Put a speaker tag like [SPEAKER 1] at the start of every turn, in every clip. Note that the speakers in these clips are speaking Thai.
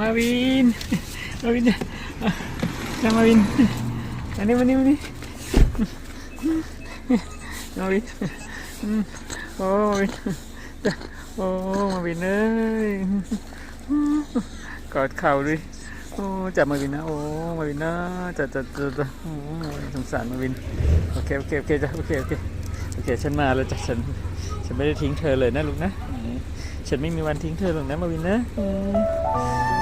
[SPEAKER 1] มาวิน มาวินจ้ะจ้ามาวินอันนี้มานี่มานี่มาวินโอ้มาวินจ้ะโอ้มาวินเอ้ยกอดเข่าด้วยโอ้จับมาวินนะโอ้มาวินนะจับจับจับจับโอ้สงสารมาวินโอเคโอเคโอเคจ้ะโอเคโอเคโอเคฉันมาแล้วจ้ะฉันฉันไม่ได้ทิ้งเธอเลยนะลูกนะ ฉันไม่มีวันทิ้งเธอหรอกนะมาวินนะอืม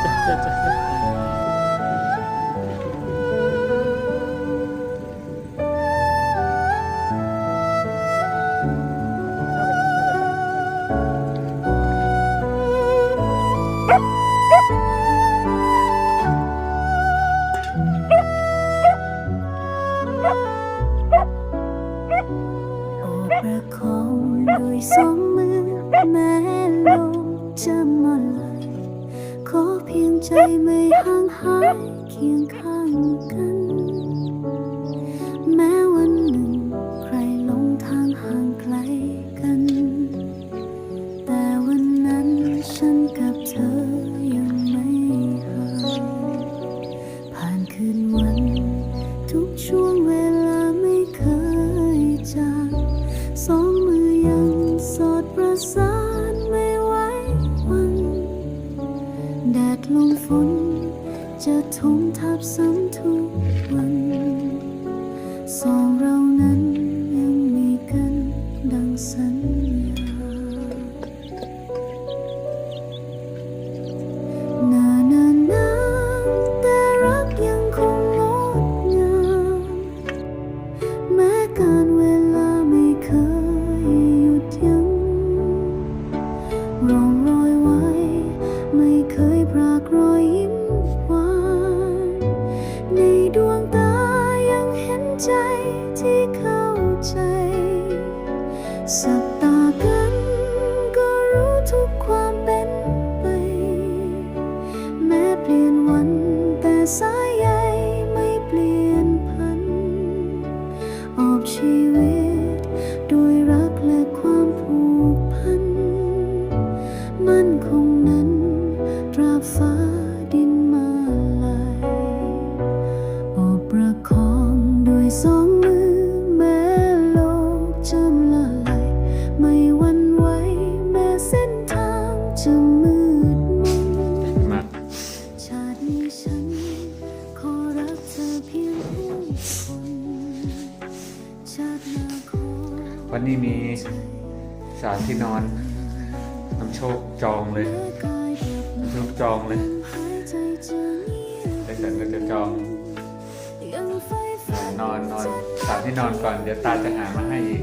[SPEAKER 1] จ้ะจ้ะจ้ะ
[SPEAKER 2] วันนี้มีสามที่นอนน้ำ
[SPEAKER 1] โชคจองเลยน้ำโชคจองเลยแต่ฉันก็จะจองนอนนอนสามที่นอนก่อนเดี๋ยวตาจะหามาให้อีก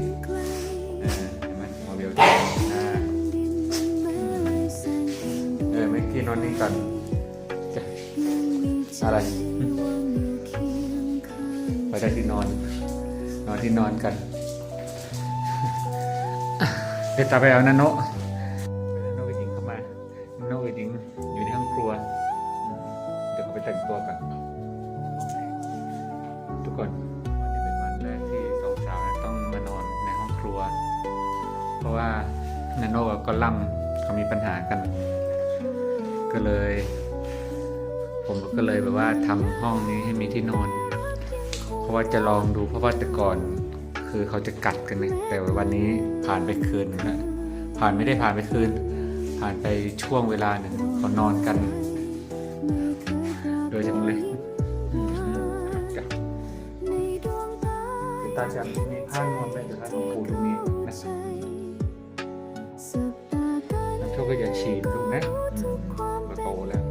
[SPEAKER 1] เออเห็นไหมโมเดลจองอ่า
[SPEAKER 2] ดินแม้แสงแห่งดวง
[SPEAKER 1] เออเมื่อกี้นอนนี่ก่อนอะไร นอน นอนที่นอนกันเดี๋ยวตาไปเอานาโนะนาโนะกับหญิงเข้ามานาโนะกับหญิงอยู่ในห้องครัว เดี๋ยวเขาไปแต่งตัวกันทุกคนวันนี้เป็นวันแรกที่สองสาวต้องมานอนในห้องครัว เพราะว่านาโนะกับกอลัมเขามีปัญหากัน ก็เลย ผมก็เลยแบบว่าทำห้องนี้ให้มีที่นอน ราะว่าจะลองดูเพราะว่าแต่ก่อนคือเขาจะกัดกันเนี่ยแต่วันนี้ผ่านไปคืนหนึงแล้วผ่านไม่ได้ผ่านไปคืน ผ่านไปช่วงเวลาหนึ่งเขานอนกัน โดยเฉพาะเลยอืมจ้ะ
[SPEAKER 2] ในดวงตา
[SPEAKER 1] คุณตาจะมีผ้านอนไปอยู่แล้วของปูตรงนี้นะ
[SPEAKER 2] สบตากัน
[SPEAKER 1] น้ำโชคก็อย่าฉีดลูกนะอืมมาโตแล้ว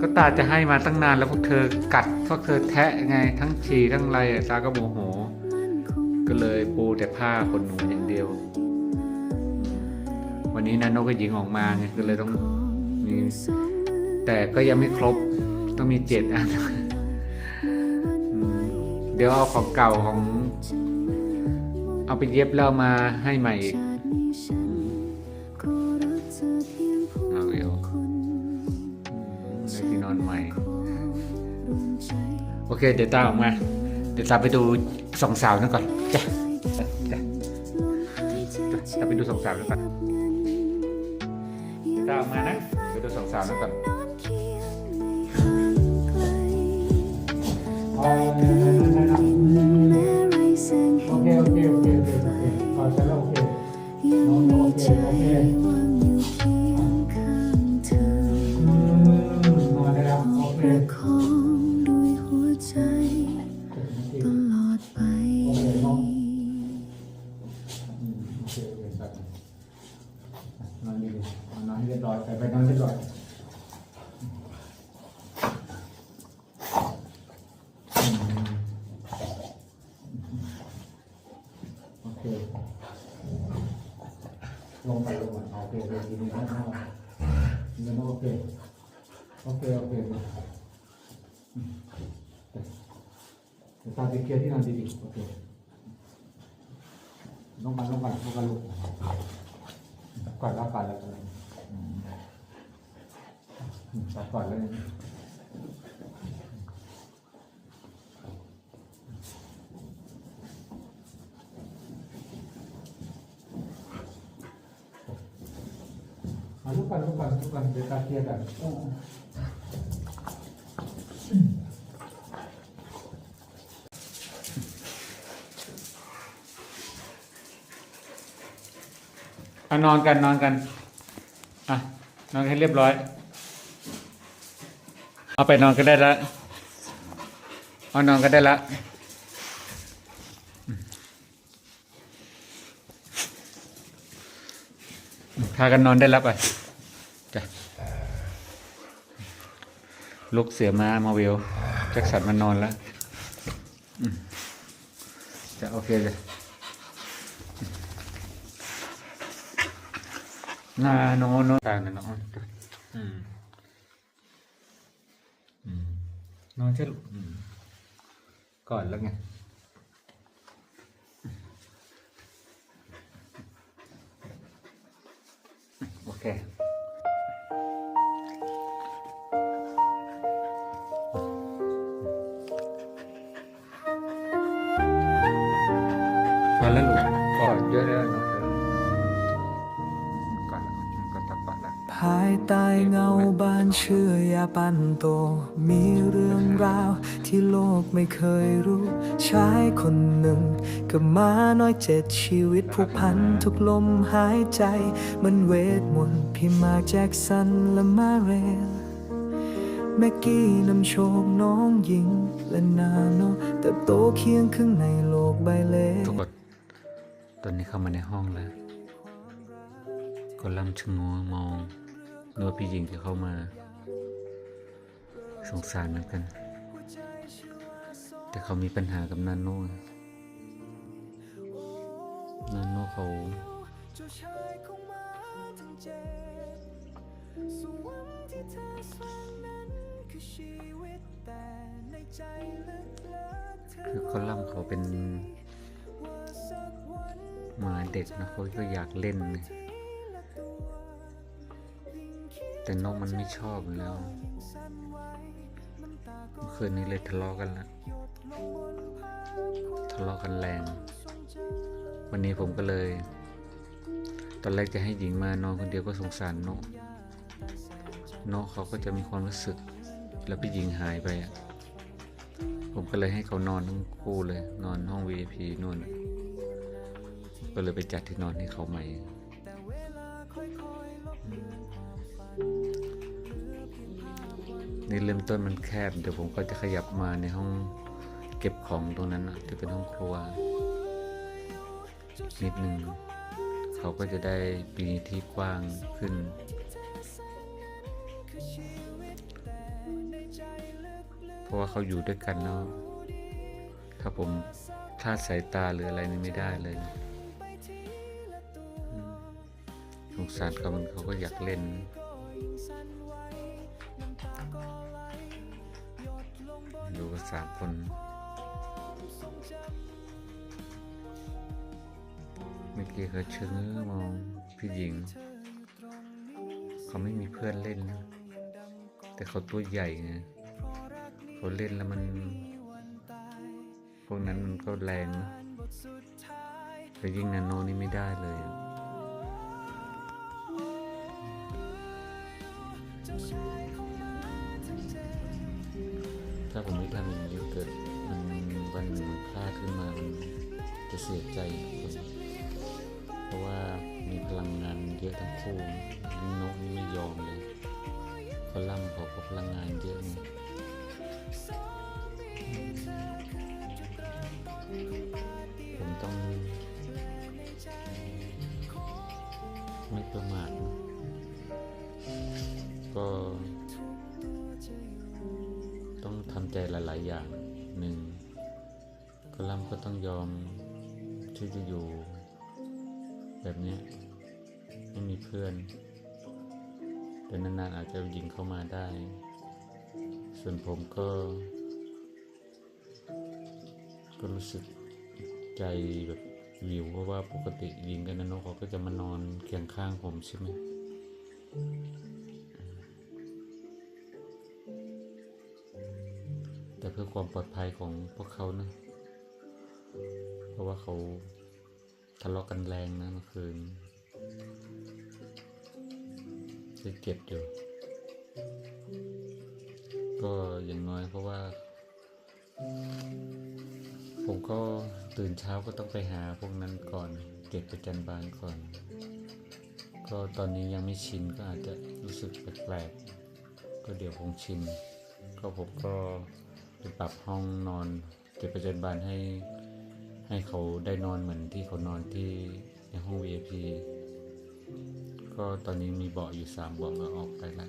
[SPEAKER 2] ก็
[SPEAKER 1] ตาจะให้มาตั้งนานแล้วพวกเธอกัดพวกเธอแทะไงทั้งฉี่ทั้งไรตาก็โมโห
[SPEAKER 2] มันคง
[SPEAKER 1] ก็เลยปูแต่ผ้าขนหนูอย่างเดียว วันนี้นะนกกับหญิงออกมาไงก็เลยต้องมีแต่ก็ยังไม่ครบต้องมีเจ็ดอันเดี๋ยวเอาของเก่าของ เอาไปเย็บแล้วมาให้ใหม่อีก
[SPEAKER 2] เค
[SPEAKER 1] เดี๋ยวตาออกมา เดี๋ยวตาไปดูสองสาวนั่นก่อนจ้ะ
[SPEAKER 2] ตาไปดูสองสาวนั่
[SPEAKER 3] น
[SPEAKER 1] ก่อน เค
[SPEAKER 3] ล
[SPEAKER 1] งไปลงมาโอเคโอเคดีดีนะดีนะโอเคโอเคโอเคอืมเดี๋ยวตาไปเคลียร์ที่นอนดีๆโอเคลงมาลงมาลงมาลูกก่อนแล้วก่อนแล้วกันอืมอืมก่อนเลย มาลุกกันลุกกันลุกกันเดี๋ยวตาเคลียร์กัน
[SPEAKER 2] อะนอนกันนอนกันอะนอนให้เรียบร้อย เอาไปนอนก็ได้ละเอานอนก็ได้ละอืมพากันนอนได้แล้วไปจ้ะ ลุกเสือมามาวิวแจ็คสันมานอนแล้ว จะโอเคเลยนาโนโนต่างนน้องอืมอืมนอนใช่ลูกอืมก่อนแล้วไงโอเค พอแล้วลูกก่อนเยอะแล้วเนะก่อนแล้วก็ตักก่อนแล้ว
[SPEAKER 4] ภายใต้เงาบ้านเชื่อยาปันโต มีเรื่องราวที่โลกไม่เคยรู้ชายคนหนึ่งกับมาน้อยเจ็ดชีวิตผูกพันทุกลมหายใจมันเวทมนต์พี่มาแจ็คสันและมาเรนแม็กกี้นำโชคน้องหญิงและนาโนเติบโตเคียงข้างในโลกใบเล็ก
[SPEAKER 2] ตอนนี้เข้ามาในห้องแล้วก็ลังชะงัวมองดูว่าพี่หญิงที่เข้ามาสงสารเหมือนกัน แต่เขามีปัญหากับนาโน่นาโน่เขา
[SPEAKER 4] เจ้าชายขอคอสร้างนั้นคือชีวิตแต่ในล่ำ
[SPEAKER 2] เขาเป็น เด็กนะเขาก็อยากเล่นไง
[SPEAKER 4] ทีลย
[SPEAKER 2] แต่นกมันไม่ชอบแล้วเมื่อคืนนี้เลยทะเลาะกันละ
[SPEAKER 4] หยดลงบนผ้าคว
[SPEAKER 2] ทะเลาะกันแรง วันนี้ผมก็เลย ตอนแรกจะให้หญิงมานอนคนเดียวก็สงสารนกนกเขาก็จะมีความรู้สึก แล้วพี่หญิงหายไป ผมก็เลยให้เขานอนทั้งคู่เลย นอนห้อง VIP นู่นน่ะ ก็เลยไปจัดที่นอนให้เขาใหม่นี่เริ่มต้นมันแคบ เดี๋ยวผมก็จะขยับมาในห้องเก็บของตรงนั้นนะที่เป็นห้องครัว นิดนึงเขาก็จะได้ปีที่กว้างขึ้น เพราะว่าเขาอยู่ด้วยกันแล้วถ้าผมคลาดสายตาหรืออะไรนี่ไม่ได้เลย งสารเขามันเขาก็อยากเล่น ดูสามคนเมื่อกี้เขาเชิงมองพี่หญิง เขาไม่มีเพื่อนเล่นนะแต่เขาตัวใหญ่ไงเขาเล่นแล้วมัน พวกนั้นมันก็แรงนะแต่ยิ่งนาโนนี่ไม่ได้เลย สียใจคนเพราะว่ามีพลังงานเยอะทั้งคู่นกนี่ไม่ยอมเลยฝรั่งเขาพลังงานเยอะไงผมต้อง ไม่ประมาทก็ต้องทำใจหลาย ๆ อย่างหนึ่งกอลัมก็ต้องยอม ที่จะอยู่ แบบเนี้ยไม่มีเพื่อน แต่นานๆอาจจะยิงเข้ามาได้ ส่วนผมก็ ก็รู้สึกใจแบบวิวเพราะว่าปกติยิงกันนะนกเขาก็จะมานอนเคียงข้างผมใช่ไหมแต่เพื่อความปลอดภัยของพวกเขานะ ราะว่าเขาทะเลาะกันแรงนะเมื่อคืนจะเจ็บอยู่ ก็อย่างน้อยเพราะว่า ผมก็ตื่นเช้าก็ต้องไปหาพวกนั้นก่อน เก็บประจันบานก่อน ก็ตอนนี้ยังไม่ชินก็อาจจะรู้สึกแปลกๆ ก็เดี๋ยวคงชิน ก็ผมก็ไปปรับห้องนอน เก็บประจันบานให้ ให้เขาได้นอนเหมือนที่เขานอนที่ในห้อง VIP ก็ตอนนี้มีเบาะอยู่สามเบาะก็ออกไปละ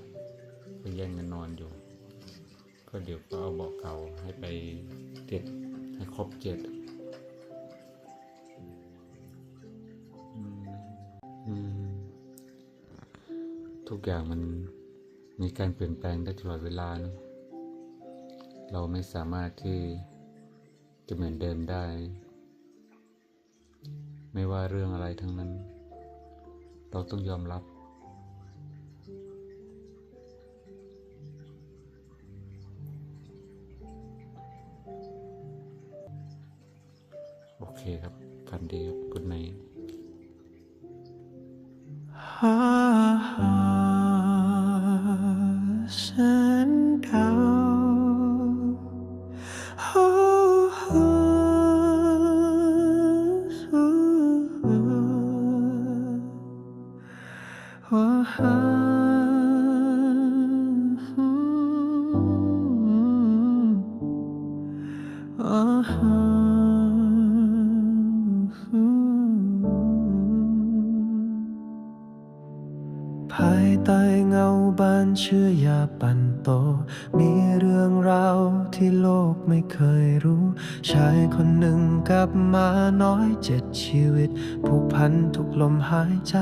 [SPEAKER 2] ก็แย่งกันนอนอยู่ ก็เดี๋ยวก็เอาเบาะเก่าให้ไปเจ็ดให้ครบเจ็ดทุกอย่างมันมีการเปลี่ยนแปลงได้ตลอดเวลานะเราไม่สามารถที่จะเหมือนเดิมได้ ไม่ว่าเรื่องอะไรทั้งนั้น เราต้องยอมรับ โอเคครับ ฝันดีครับกุณไน
[SPEAKER 4] ลมหายใจ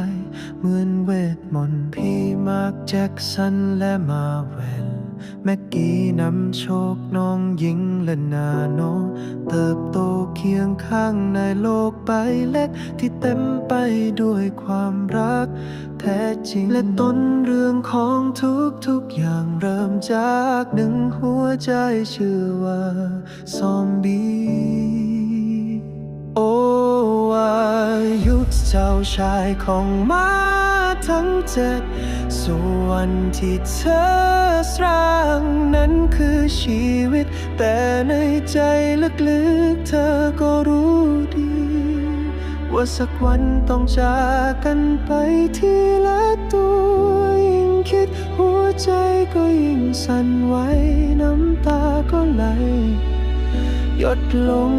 [SPEAKER 4] เหมือนเวทมนต์พี่มาร์คแจ็คสันและมาเวลแม็กกี้นำโชคน้องหญิงและนาโน เติบโตเคียงข้างในโลกใบเล็ก ที่เต็มไปด้วยความรัก แท้จริงและต้นเรื่องของทุกทุกอย่างเริ่มจากหนึ่งหัวใจชื่อว่าซอมบี้ายุคเจ้าชายของมาทั้งเจ็ดส่วนที่เธอสร้างนั้นคือชีวิต แต่ในใจลึกๆเธอก็รู้ดี ว่าสักวันต้องจากกันไปทีละตัวยิ่งคิดหัวใจก็ยิ่งสั่นไหวน้ำตาก็ไหล หยดลง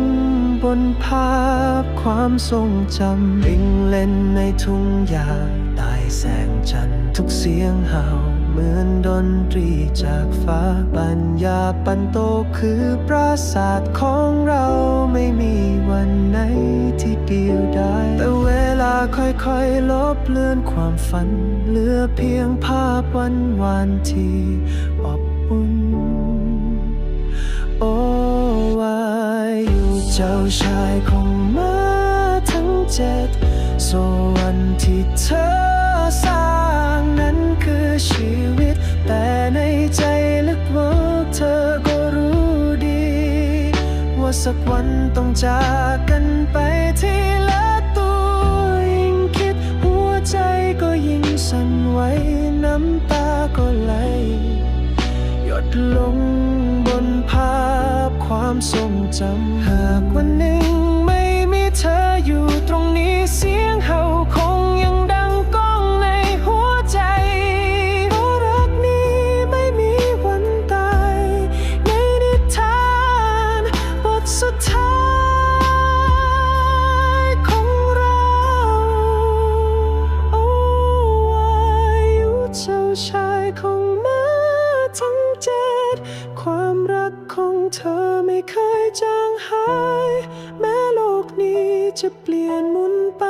[SPEAKER 4] บนภาพความทรงจำวิ่งเล่นในทุ่งหญ้าใต้แสงจันทร์ทุกเสียงเห่าเหมือนดนตรีจากฟ้าปัญญาปันโตคือปราสาทของเราไม่มีวันไหนที่เดียวได้แต่เวลาค่อยๆลบเลือนความฝัน เหลือเพียงภาพวันวานที่ จ้าชายของมาทั้งเจ็ดสวรรค์ที่เธอสร้างนั้นคือชีวิต แต่ในใจลึกว่าเธอก็รู้ดี ว่าสักวันต้องจากกันไปที่ ทรงจำหากวันหนึ่งไม่มีเธออยู่ตรงนี้เสียงเห่าคงยังดังก้องในหัวใจเพราะรักนี้ไม่มีวันตาย ในนิทานบทสุดท้ายของเราโอ้อายุเจ้าชายของมาทั้งเจ็ด ของเธอไม่เคยจางหาย แม้โลกนี้จะเปลี่ยนหมุนไป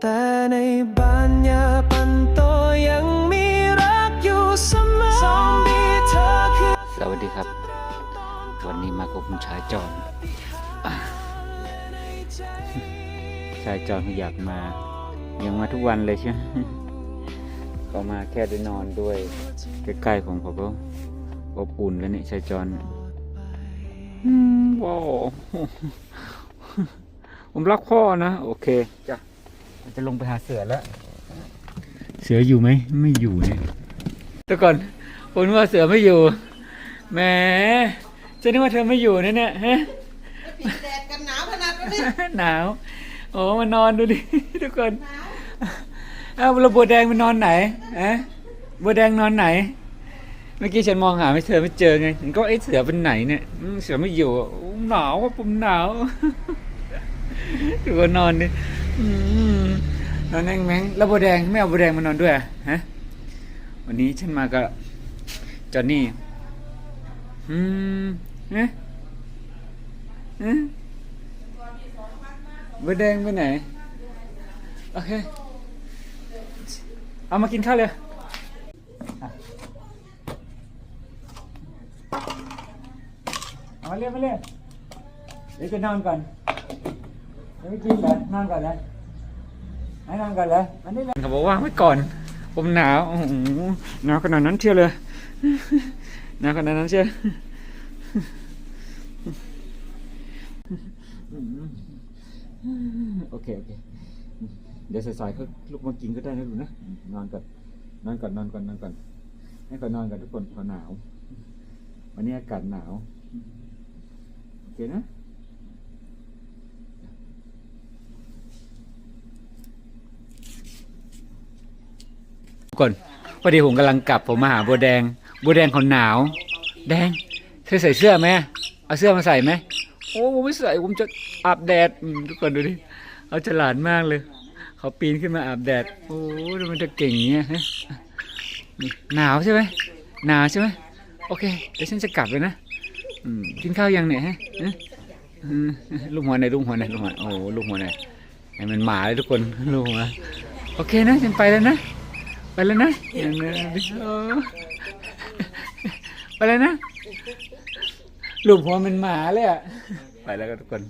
[SPEAKER 4] แต่ในบ้านยาปันโตยังมีรักอยู่เสมอสองมีเธอคือ
[SPEAKER 2] สวัสดีครับ วันนี้มากับคุณชายจอนชายจอนอยากมา ยังมาทุกวันเลยใช่ไหมก็มาแค่ได้นอนด้วย ใกล้ๆของเขาก็ อบอุ่นแล้วนี่ชายจอนอืมว้าวผมรักพ่อนะ โอเคจ้ะเราจะลงไปหาเสือแล้ว เสืออยู่ไหม ไม่อยู่เนี่ยแต่ก่อนผมนึกว่าเสือไม่อยู่แหมจะนึกว่าเธอไม่อยู่นะเนี่ยฮะ
[SPEAKER 5] ปิดแดดกันหนาวขนาดนี้
[SPEAKER 2] หนาวโอ้มานอนดูดิทุกคนเอาแล้วบัวแดงมันนอนไหนอะบัวแดงนอนไหน เมื่อกี้ฉันมองหาไม่เจอไม่เจอไงฉันก็ไอ้เสือเป็นไหนเนี่ยเสือไม่อยู่หนาวว่าผมหนาวทุกคนนอนดิอืมนอนแมงแล้วบัวแดงไม่เอาบัวแดงมานอนด้วยฮะวันนี้ฉันมากับจอนนี่อืมเอ๊ะเอ๊ะบอร์แดงไปไหนโอเคเอามากินข้าวเลยอะ เอามาเรียกมาเรียกเดี๋ยวจะนอนก่อนเดี๋ยวไม่กินเหรอนอนก่อนเลยให้นอนก่อนเลยอันนี้เลยเขาบอกว่าไว้ก่อน ผมหนาวโอ้โหหนาวขนาดนั้นเชียวเลยหนาวขนาดนั้นเชียวโอเคโอเคเดี๋ยวสายๆเขาลุกมากินก็ได้นะลูกนะนอนก่อนนอนก่อนนอนก่อนนอนก่อนให้ก่อนนอนก่อนทุกคนเขาหนาว วันนี้อากาศหนาว คนะทุกคนพอดีผมกำลังกลับผมมาหาบัวแดง บัวแดงเขาหนาว แดง เธอใส่เสื้อไหมเอาเสื้อมาใส่ไหมโอ้ผมไม่ใส่ผมจะอาบแดดทุกคนดูดิเขาฉลาดมากเลยเขาปีนขึ้นมาอาบแดดโอ้ดูมันจะเก่งอย่างเงี้ยหนาวใช่ไหมหนาวใช่ไหมโอเคเดี๋ยวฉันจะกลับเลยนะ กินข้าวยังเนี่ยฮะลูกหัวไหนลูกหัวไหนลูกหัวโอ้ลูกหัวไหนไอ้มันหมาเลยทุกคนลูกหัวโอเคนะฉันไปแล้วนะไปแล้วนะอย่างนี้โอ้ไปแล้วนะลูกหัวมันหมาเลยอะไปแล้วก็ทุกคน